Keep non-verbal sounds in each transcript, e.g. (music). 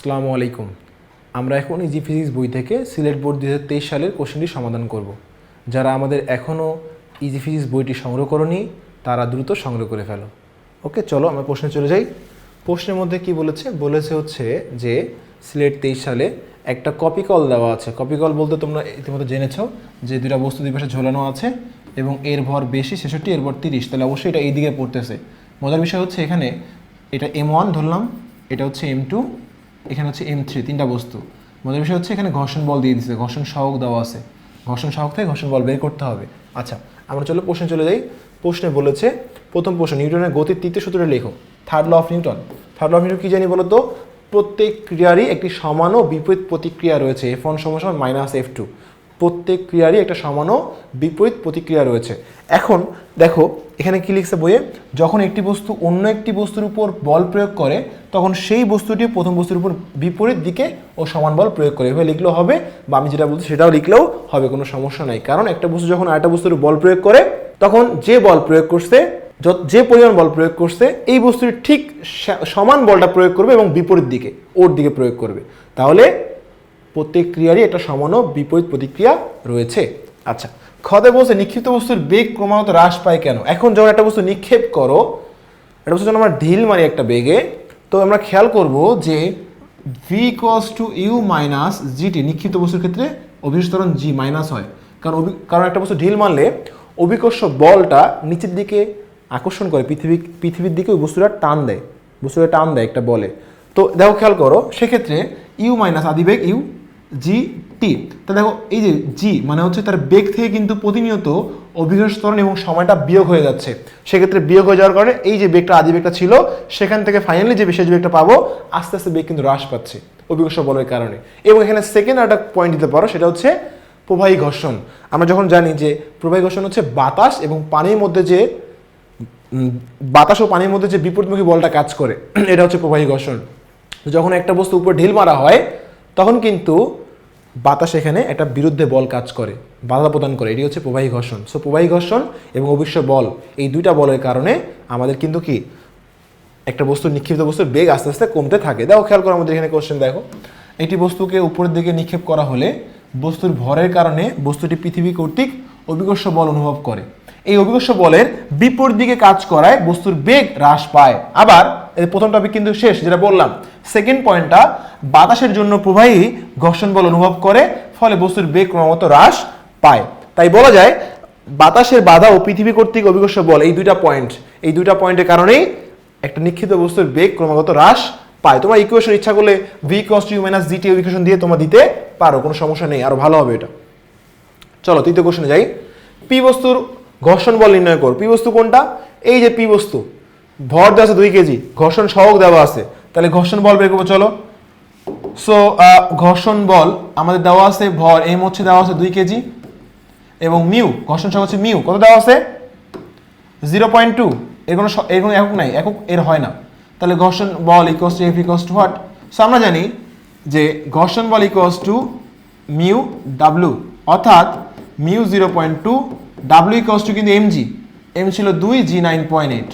আসসালামু আলাইকুম। আমরা এখন ইজি ফিজিক্স বই থেকে সিলেট বোর্ড দু হাজার তেইশ সালের কোশ্চেনটি সমাধান করব। যারা আমাদের এখনও ইজি ফিজিক্স বইটি সংগ্রহ করনি, তারা দ্রুত সংগ্রহ করে ফেলো। ওকে, চলো আমরা প্রশ্নে চলে যাই। প্রশ্নের মধ্যে কি বলেছে? বলেছে হচ্ছে যে, সিলেট তেইশ সালে একটা কপি কল দেওয়া আছে। কপি কল বলতে তোমরা ইতিমধ্যে জেনেছো যে দুটা বস্তু দুই পাশে ঝোলানো আছে এবং এর ভর বেশি, ছেষট্টি, এর ভর তিরিশ। তাহলে অবশ্যই এটা এই দিকে পড়তেছে। মজার বিষয় হচ্ছে এখানে এটা এম ওয়ান ধরলাম, এটা হচ্ছে এম টু এখানে হচ্ছে এম থ্রি তিনটা বস্তু। মজার বিষয় হচ্ছে এখানে ঘর্ষণ বল দিয়ে দিচ্ছে ঘর্ষণ সহক দেওয়া আছে। ঘর্ষণ সহক থেকে ঘর্ষণ বল বের করতে হবে। আচ্ছা আমরা চলো প্রশ্নে চলে যাই। প্রশ্নে বলেছে, প্রথম প্রশ্ন, নিউটনের গতির তৃতীয় সূত্রে লেখো। Third law of Newton third law of Newton কী জানি বলতো? প্রত্যেক ক্রিয়ারই একটি সমান ও বিপরীত প্রতিক্রিয়া রয়েছে। এফ ওয়ান সমান মাইনাস এফ টু প্রত্যেক ক্রিয়ারই একটা সমান বিপরীত প্রতিক্রিয়া রয়েছে। এখন দেখো, এখানে কি লিখছে বইয়ে? যখন একটি বস্তু অন্য একটি বস্তুর উপর বল প্রয়োগ করে, তখন সেই বস্তুটি প্রথম বস্তুর উপর বিপরীত দিকে ও সমান বল প্রয়োগ করে। এভাবে লিখলেও হবে, বা আমি যেটা বলছি সেটাও লিখলেও হবে, কোনো সমস্যা নাই। কারণ একটা বস্তু যখন আরেকটা বস্তুর বল প্রয়োগ করে, তখন যে বল প্রয়োগ করছে যে পরিমাণ বল প্রয়োগ করছে, এই বস্তুটি ঠিক সমান বলটা প্রয়োগ করবে এবং বিপরীত দিকে, ওর দিকে প্রয়োগ করবে। তাহলে প্রত্যেক ক্রিয়ারই একটা সমান বিপরীত প্রতিক্রিয়া রয়েছে। আচ্ছা খদে বলছে, নিক্ষিপ্ত বস্তুর বেগ ক্রমাগত হ্রাস পায় কেন? এখন যখন একটা বস্তু নিক্ষেপ করো, একটা বস্তু যখন আমরা ঢিল মারি একটা বেগে, তো আমরা খেয়াল করব যে V cos two U minus GT নিক্ষিপ্ত বস্তুর ক্ষেত্রে অভিস্তরণ জি মাইনাস হয়। কারণ অভি- কারণ একটা বস্তু ঢিল মারলে অভিকর্ষ বলটা নিচের দিকে আকর্ষণ করে, পৃথিবী, পৃথিবীর দিকে ওই বস্তুটা টান দেয়। বস্তুটা টান দেয় একটা বলে। তো দেখো, খেয়াল করো, সেক্ষেত্রে ইউ মাইনাস আদিবেগ ইউ জি টি তা দেখো, এই যে জি মানে হচ্ছে তার বেগ থেকে কিন্তু প্রতিনিয়ত অভিকর্ষ ত্বরণ এবং সময়টা বিয়োগ হয়ে যাচ্ছে। সেক্ষেত্রে বিয়োগ হয়ে যাওয়ার কারণে এই যে বেগটা আদি বেগটা ছিল, সেখান থেকে ফাইনালি যে বিশেষ বেগটা পাবো, আস্তে আস্তে বেগ কিন্তু হ্রাস পাচ্ছে অভিকর্ষ বলের কারণে। এবং এখানে সেকেন্ড একটা পয়েন্ট দিতে পারো, সেটা হচ্ছে প্রবাহী ঘর্ষণ। আমরা যখন জানি যে প্রবাহী ঘর্ষণ হচ্ছে বাতাস এবং পানির মধ্যে যে বাতাস ও পানির মধ্যে যে বিপরীতমুখী বলটা কাজ করে, (clears throat) এটা হচ্ছে প্রবাহী ঘর্ষণ। যখন একটা বস্তু উপর ঢিল মারা হয়, তখন কিন্তু বাতাস এখানে একটা বিরুদ্ধে বল কাজ করে, বাধা প্রদান করে, এটি হচ্ছে প্রবাহী ঘর্ষণ। সো প্রবাহী ঘর্ষণ এবং অবশ্য বল, এই দুইটা বলের কারণে আমাদের কিন্তু কি, একটা বস্তু, নিক্ষিপ্ত বস্তুর বেগ আস্তে আস্তে কমতে থাকে। দেখো, খেয়াল করো আমাদের এখানে কোশ্চেন দেখো। একটি বস্তুকে উপরের দিকে নিক্ষেপ করা হলে বস্তুর ভরের কারণে বস্তুটি পৃথিবী কর্তৃক অভিকর্ষ বল অনুভব করে। এই অভিকর্ষ বলের বিপরীত দিকে কাজ করায় বস্তুর বেগ হ্রাস পায়। আবার প্রথম টপিক কিন্তু শেষ, যেটা বললাম। সেকেন্ড পয়েন্টটা বাতাসের জন্য প্রবাহী ঘর্ষণ বল অনুভব করে, ফলে বস্তুর বেগ ক্রমাগত হ্রাস পায়। তাই বলা যায়, বাতাসের বাধা ও পৃথিবী কর্তৃক অভিকর্ষ বল, এই দুইটা পয়েন্ট এই দুইটা পয়েন্টের কারণেই একটা নিক্ষিপ্ত বস্তুর বেগ ক্রমাগত হ্রাস পায়। তোমরা ইকুয়েশন ইচ্ছা করলে V cos U minus GT equation দিয়ে তোমরা দিতে পারো, কোনো সমস্যা নেই, আরও ভালো হবে এটা। চলো, তৃতীয় কোশ্চেনে যাই। পি বস্তুর ঘর্ষণ বল নির্ণয় কর। পি বস্তু কোনটা? এই যে পি বস্তু ভর দেওয়া আছে দুই কেজি, ঘর্ষণ সহক দেওয়া আছে। তাহলে ঘর্ষণ বল বের করব, চলো। সো ঘর্ষণ বল আমাদের দেওয়া আছে ভর এম হচ্ছে দেওয়া আছে দুই কেজি, এবং মিউ, ঘর্ষণ সহক হচ্ছে মিউ। কত দেওয়া আছে? Zero point two. এর কোনো এর কোনো একক নাই, একক এর হয় না। তাহলে ঘর্ষণ বল equals to F equals to what so আমরা জানি যে ঘর্ষণ বল ইকোয়াস টু মিউ ডাব্লু। অর্থাৎ mu zero point two, W equals to কিন্তু এম জি এম ছিল দুই জি নাইন পয়েন্ট এইট।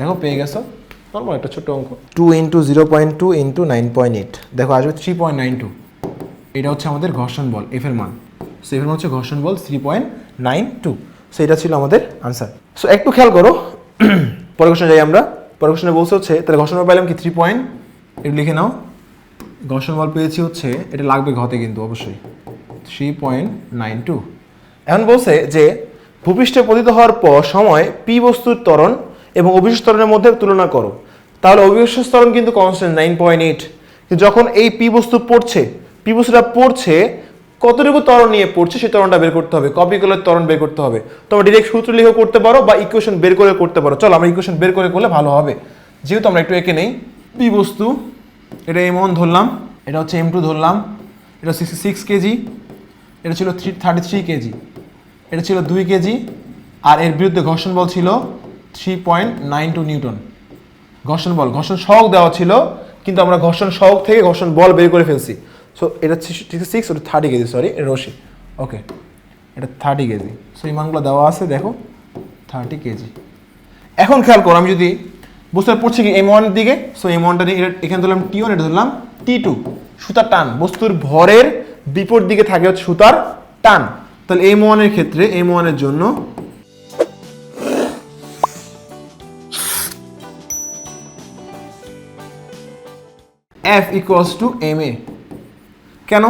দেখো পেয়ে গেছো? নর্মাল একটা ছোট অঙ্ক। Two into zero point two into nine point eight. দেখো আসবে থ্রি পয়েন্ট নাইন টু। এটা হচ্ছে আমাদের ঘর্ষণ বল এফ এর মান। সো এফ এর মান হচ্ছে ঘর্ষণ বল three point nine two. So এটা ছিল আমাদের আনসার সো একটু খেয়াল করো। (clears throat) পরের কোশ্চেনে যাই আমরা। পরের কোশ্চেনে বলছে হচ্ছে, তাহলে ঘর্ষণ বল পেলাম কি থ্রি পয়েন্ট একটু লিখে নাও। ঘর্ষণ বল পেয়েছি হচ্ছে, এটা লাগবে ঘতে কিন্তু, অবশ্যই। থ্রি পয়েন্ট নাইন টু এখন বলছে যে, ভূপৃষ্ঠে পতিত হওয়ার পর সময় পি বস্তুর ত্বরণ এবং অভিষ্ট ত্বরণের মধ্যে তুলনা করো। তাহলে অভিষ্ট ত্বরণ কিন্তু কনস্ট্যান্ট নাইন পয়েন্ট এইট যখন এই পি বস্তু পড়ছে, পি বস্তুটা পড়ছে, কতটুকু ত্বরণ নিয়ে পড়ছে সেই ত্বরণটা বের করতে হবে। কপি কলের ত্বরণ বের করতে হবে। তোমরা ডিরেক্ট সূত্র লিখে করতে পারো বা ইকুয়েশন বের করে করতে পারো। চলো, আমরা ইকুয়েশন বের করে করলে ভালো হবে। যেহেতু আমরা একটু এঁকে নেই, পি বস্তু, এটা এম ওয়ান ধরলাম, এটা হচ্ছে এম টু ধরলাম, এটা সিক্সটি সিক্স কেজি এটা ছিল থ্রি থার্টি থ্রি কেজি এটা ছিল দুই কেজি আর এর বিরুদ্ধে ঘর্ষণ বল ছিল three point nine two newton. ঘর্ষণ বল। ঘর্ষণ সহক দেওয়া ছিল, কিন্তু আমরা ঘর্ষণ সহক থেকে ঘর্ষণ বল বের করে ফেলছি। সো এটা সিক্স, ওটা থার্টি কেজি সরি রশি ওকে এটা থার্টি কেজি। সো এই মানগুলো দেওয়া আছে, দেখো থার্টি কেজি। এখন খেয়াল করো, আমি যদি বুঝতে পড়ছি কি এম ওয়ানের দিকে? সো এম ওয়ানটা এখানে ধরলাম টি ওয়ান এটা ধরলাম টি টু সুতার টান। বস্তুর ভরের বিপরীত দিকে থাকে হচ্ছে সুতার টান। তাহলে এম ওয়ানের ক্ষেত্রে এম ওয়ানের জন্য F equals to M A কেন?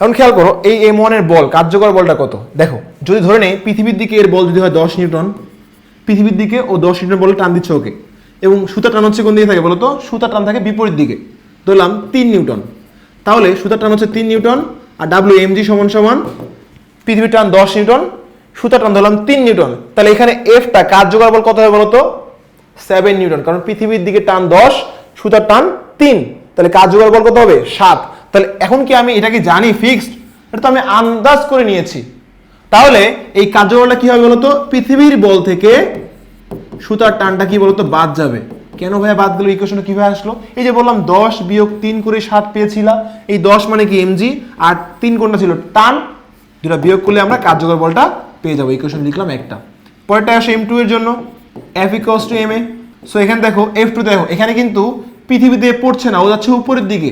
এখন খেয়াল করো, এই এম ওয়ানের বল, কার্যকর বলটা কত? দেখো, যদি ধরে নেই, পৃথিবীর দিকে এর বল যদি হয় দশ নিউটন, পৃথিবীর দিকে ও দশ নিউটন বলে টান দিচ্ছে ওকে। এবং সুতা টান হচ্ছে কোন দিকে থাকে বলো তো সুতা টান থাকে বিপরীত দিকে। ধরলাম তিন নিউটন। তাহলে সুতা টান হচ্ছে তিন নিউটন, আর ডাব্লিউ এম জি সমান সমান পৃথিবীর টান দশ নিউটন, সুতা টান ধরলাম তিন নিউটন। তাহলে এখানে এফটা কার্যকর বল কত হবে বলো তো সেভেন নিউটন, কারণ পৃথিবীর দিকে টান দশ, সুতার টান তিন, তাহলে কাজ কার্যকর বল কত হবে? সাত। তাহলে এখন কি আমি এটা কি জানি ফিক্সড এটা তো আমি আন্দাজ করে নিয়েছি। তাহলে এই কার্যকরটা কি হবে বলতো পৃথিবীর বল থেকে সুতার টানটা কি বলতো বাদ যাবে। কেন ভাইয়া বাদ গেল? ইকুয়েশন কীভাবে আসলো? এই যে বললাম দশ বিয়োগ তিন করে সাত পেয়েছিলাম এই দশ মানে কি এমজি আর তিন কোনটা ছিল? টান। দুটা বিয়োগ করলে আমরা কার্যকর বলটা পেয়ে যাব। ইকুয়েশন লিখলাম একটা। পরেরটা আসে এম টু এর জন্য। F equals to M A so এখানে দেখো এফ টু দেখো, এখানে কিন্তু পৃথিবীতে পড়ছে না, ও যাচ্ছে উপরের দিকে।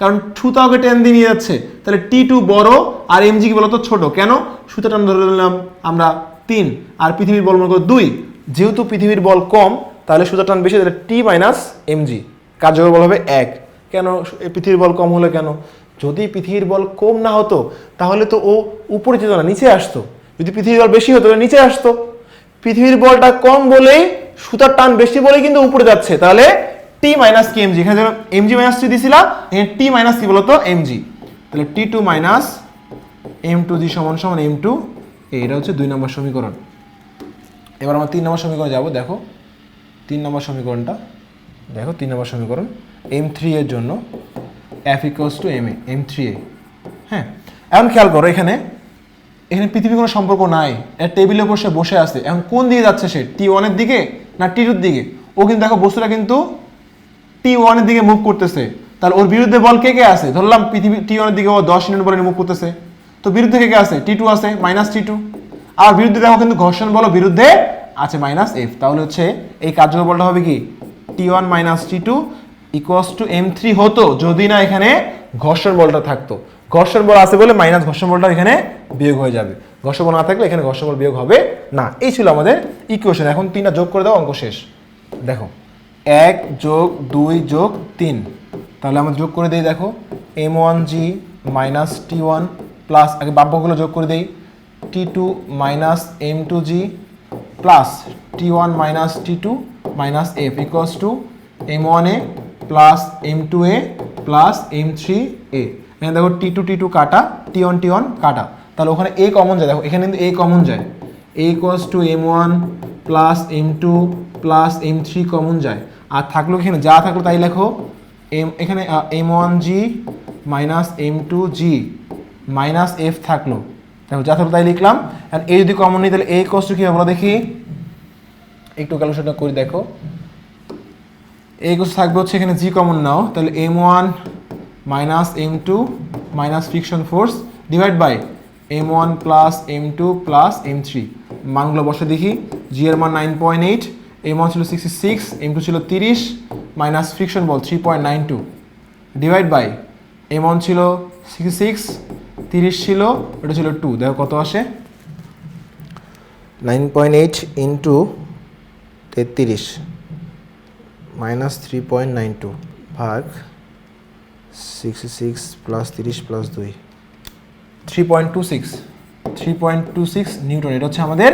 কারণ সুতা ওকে টেন দিয়ে নিয়ে যাচ্ছে। তাহলে টি টু বড় আর এমজি কি বলতো ছোট? কেন? সুতা টান ধরে নিলাম, আমরা তিন। আর পৃথিবীর বল মনে করো দুই। যেহেতু পৃথিবীর বল কম, তাহলে সুতা টান বেশি তাহলে টি মাইনাস এমজি কার্যকর বল হবে এক। কেন? পৃথিবীর বল কম হলে কেন? যদি পৃথিবীর বল কম না হতো, তাহলে তো ও উপরে যেত না, নিচে আসতো। যদি পৃথিবীর বল বেশি হতো নিচে আসতো। পৃথিবীর বলটা কম বলেই সুতার টান বেশি বলেই কিন্তু উপরে যাচ্ছে। তাহলে টি মাইনাস কি এমজি এখানে যেন এমজি মাইনাস টি দিছিলাম এখানে টি মাইনাস কি বলতো? এমজি তাহলে T two minus M two G সমান সমান এম টু এটা হচ্ছে দুই নম্বর সমীকরণ। এবার আমরা তিন নম্বর সমীকরণ যাব, দেখো। তিন নম্বর সমীকরণটা, দেখো তিন নম্বর সমীকরণ। এম থ্রি এর জন্য F equals to M A M three A হ্যাঁ? এখন খেয়াল করো এখানে এখানে পৃথিবীর কোনো সম্পর্ক নাই। এর টেবিলের উপর সে বসে আছে। এখন কোন দিকে যাচ্ছে সে? টি ওয়ানের দিকে না টি টুর দিকে? ও কিন্তু দেখো বস্তুটা কিন্তু টি ওয়ানের দিকে মুভ করতেছে। তাহলে ওর বিরুদ্ধে বল কে কে আছে? ধরলাম পৃথিবী টি ওয়ানের দিকে ও দশ মিনিট বলে মুভ করতেছে। তো বিরুদ্ধে কে কে আছে? টি টু আছে মাইনাস টি টু আর বিরুদ্ধে দেখো কিন্তু ঘর্ষণ বল বিরুদ্ধে আছে মাইনাস এফ তাহলে হচ্ছে এই কার্যকর বলটা হবে কি? T one minus T two equals to M three হতো যদি না এখানে ঘর্ষণ বলটা থাকতো। ঘর্ষণ বল আছে বলে মাইনাস ঘর্ষণ বলটা এখানে বিয়োগ হয়ে যাবে। ঘর্ষণ বল না থাকলে এখানে ঘর্ষণ বল বিয়োগ হবে না। এই ছিল আমাদের ইকুয়েশন এখন তিনটা যোগ করে দাও, অঙ্ক শেষ। দেখো। এক যোগ দুই যোগ তিন। তাহলে আমরা যোগ করে দিই, দেখো, M one G minus T one plus আগে বাব্যগুলো যোগ করে দিই, T two minus M two G plus T one minus T two minus F equals to M one A plus M two A plus M three A. এখানে দেখো টি two টি two কাটা, T one T one কাটা। তাহলে ওখানে এ common যায়। দেখো, এখানে কিন্তু এ কমন যায়। A equals to M one plus M two plus M three common যায়। আর থাকল এখানে, যা থাকল তাই লেখো। এম এখানে M one G minus M two G minus F থাকল। দেখো, যা থাকল তাই লিখলাম। আর এ যদি কমন নেই, তাহলে এ কষ্ট কী বলো দেখি। একটু ক্যালকুলেশনটা করে, দেখো। এই কোর্স থাকবে হচ্ছে এখানে জি কমন নাও। তাহলে M one minus M two minus friction force divide by M one plus M two plus M three মানগুলো বসে দেখি। জি এর মান nine point eight M one ছিল সিক্সটি সিক্স এম টু ছিল তিরিশ minus friction ball three point nine two divide by M one ছিল sixty six তিরিশ ছিল ওটা ছিল টু দেখো কত আসে? নাইন পয়েন্ট এইট ইন্টু তেত্রিশ minus three point nine two ভাগ সিক্সটি সিক্স প্লাস তিরিশ প্লাস দুই। Three point two six three point two six newton এটা হচ্ছে আমাদের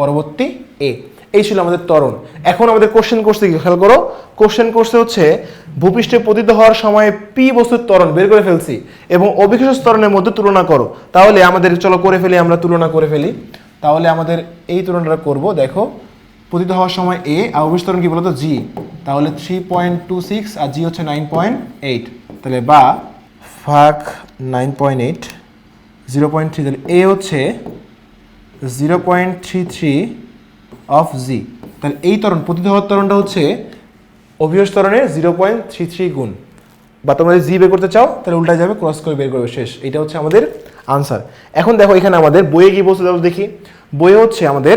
পরবর্তী এ এই ছিল আমাদের ত্বরণ। এখন আমাদের কোশ্চেন করছে কি? খেয়াল করো কোশ্চেন করছে হচ্ছে, ভূপৃষ্ঠে পতিত হওয়ার সময় পি বস্তুর ত্বরণ বের করে ফেলছি এবং অভিকর্ষ ত্বরণের মধ্যে তুলনা করো। তাহলে আমাদের, চলো করে ফেলি, আমরা তুলনা করে ফেলি। তাহলে আমাদের এই তুলনাটা করব, দেখো, পতিত হওয়ার সময় এ আর অভিস্তরণ কি বলতো? জি তাহলে থ্রি পয়েন্ট টু সিক্স আর জি হচ্ছে নাইন পয়েন্ট এইট তাহলে বা ফাঁক nine point eight zero point three তাহলে এ হচ্ছে zero point three three of G তাহলে এই ত্বরণ পতিত হওয়ার ত্বরণটা হচ্ছে অভিয়স ত্বরণের জিরো পয়েন্ট থ্রি থ্রি গুণ। বা তোমরা যদি জি বের করতে চাও, তাহলে উল্টা যাবে ক্রস করে বের করবে, শেষ। এটা হচ্ছে আমাদের আনসার এখন দেখো, এখানে আমাদের বইয়ে কি বস্তু দেওয়া দেখি। বইয়ে হচ্ছে আমাদের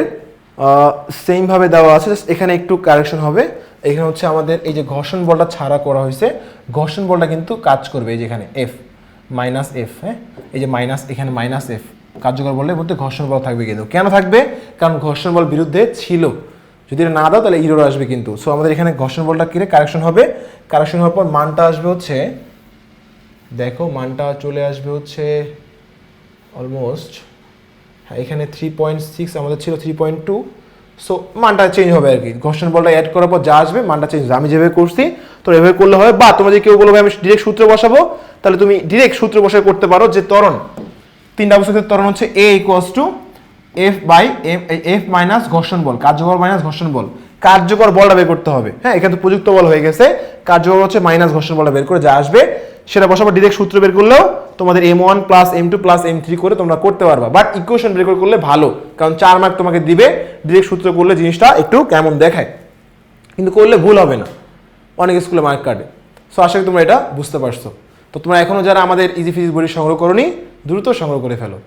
সেমভাবে দেওয়া আছে এখানে একটু কারেকশন হবে। এখানে হচ্ছে আমাদের এই যে ঘর্ষণ বলটা ছাড়া করা হয়েছে, ঘর্ষণ বলটা কিন্তু কাজ করবে এই যেখানে এফ মাইনাস এফ হ্যাঁ? এই যে মাইনাস এখানে মাইনাস এফ কার্যকর বলের মধ্যে ঘর্ষণ বল থাকবে কিন্তু। কেন থাকবে? কারণ ঘর্ষণ বল বিরুদ্ধে ছিল। যদি এটা না দাও, তাহলে ইরোর আসবে কিন্তু। সো আমাদের এখানে ঘর্ষণ বলটা কিনে কারেকশন হবে। কারেকশন হওয়ার পর মানটা আসবে হচ্ছে, দেখো মানটা চলে আসবে হচ্ছে অলমোস্ট হ্যাঁ এখানে থ্রি পয়েন্ট সিক্স আমাদের ছিল থ্রি পয়েন্ট টু সো মানটা চেঞ্জ হবে আর কি। ঘর্ষণ বলটা অ্যাড করার পর যা আসবে, মানটা চেঞ্জ আমি যেভাবে করছি তো এভাবে করলে হবে বা যদি কেউ বলবে আমি ডিরেক্ট সূত্র বসাবো, তাহলে তুমি ডিরেক্ট সূত্র বসায় করতে পারো যে ত্বরণ। তিনটা অবস্থাতে ত্বরণ হচ্ছে A equals to F by F minus ঘর্ষণ বল, কার্যকর মাইনাস ঘর্ষণ বল। কার্যকর বলটা বের করতে হবে। হ্যাঁ এখানে তো প্রযুক্ত বল হয়ে গেছে। কার্যকর হচ্ছে মাইনাস ঘর্ষণ বলটা বের করে যা আসবে। সেটা বসাবো ডিরেক্ট সূত্র বের করলেও তোমাদের M one plus M two plus M three করে তোমরা করতে পারবা। বাট ইকুয়েশন বের করে করলে ভালো, কারণ চার মার্ক তোমাকে দিবে। ডিরেক্ট সূত্র করলে জিনিসটা একটু কেমন দেখায়। কিন্তু করলে ভুল হবে না। অনেক স্কুলে মার্ক কাটে। সো আশা করি তোমরা এটা বুঝতে পারছ। তো তোমরা এখনও যারা আমাদের ইজি ফিজিক্স বই সংগ্রহ করনি দ্রুত সংগ্রহ করে ফেলো।